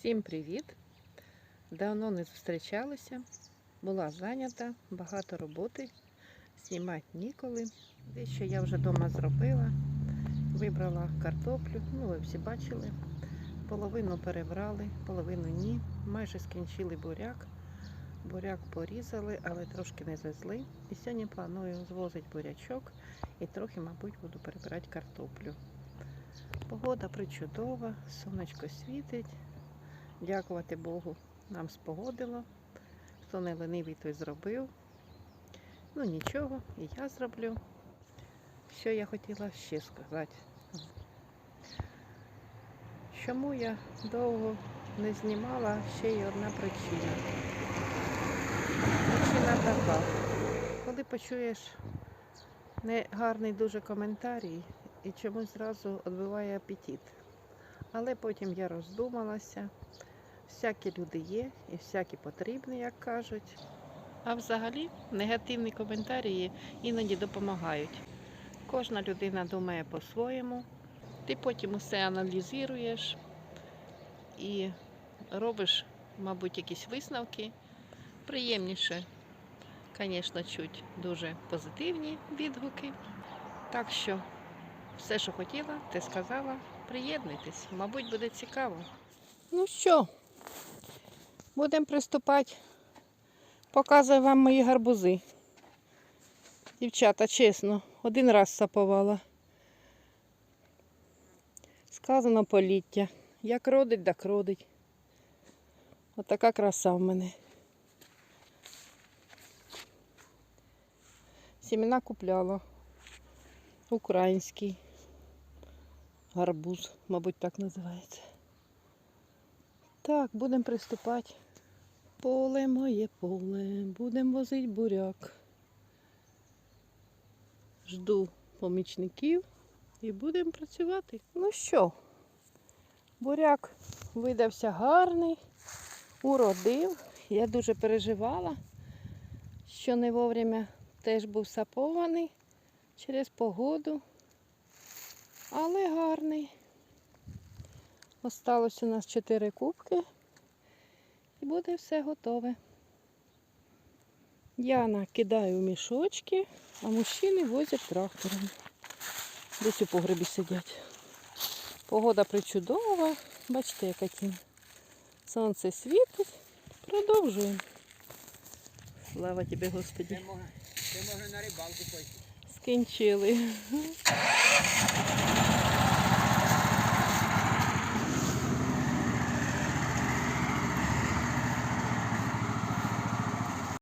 Всім привіт! Давно не зустрічалися, була зайнята, багато роботи, знімати ніколи. Дещо я вже вдома зробила, вибрала картоплю, ну ви всі бачили. Половину перебрали, половину ні. Майже скінчили буряк. Буряк порізали, але трошки не звезли. І сьогодні планую звозити бурячок і трохи, мабуть, буду перебирати картоплю. Погода причудова, сонечко світить. Дякувати Богу, нам спогодило. Хто не ленивий, той зробив. Ну нічого, і я зроблю. Що я хотіла ще сказати. Чому я довго не знімала ще й одна причина. Причина така. Коли почуєш негарний дуже коментарій і чомусь зразу відбиває апетит. Але потім я роздумалася. Всякі люди є і всякі потрібні, як кажуть. А взагалі негативні коментарі іноді допомагають. Кожна людина думає по-своєму. Ти потім усе аналізуєш і робиш, мабуть, якісь висновки. Приємніше, звісно, чуть дуже позитивні відгуки. Так що все, що хотіла, ти сказала. Приєднуйтесь, мабуть, буде цікаво. Ну що, будемо приступати. Показую вам мої гарбузи. Дівчата, чесно, один раз сапувала. Сказано поліття. Як родить, так родить. Отака краса в мене. Сімена купляла. Український гарбуз, мабуть, так називається. Так, будемо приступати. Поле моє поле, будемо возити буряк. Жду помічників і будемо працювати. Ну що, буряк видався гарний, уродив. Я дуже переживала, що не вовремя теж був сапований через погоду. Але гарний. Осталось у нас 4 кубки і буде все готове. Я накидаю мішочки, а мужчини возять трактором. Десь у погребі сидять. Погода причудова. Бачите, яка тінь. Сонце світить. Продовжуємо. Слава тобі, Господі. Ти може, на рибалку пойти. Скінчили.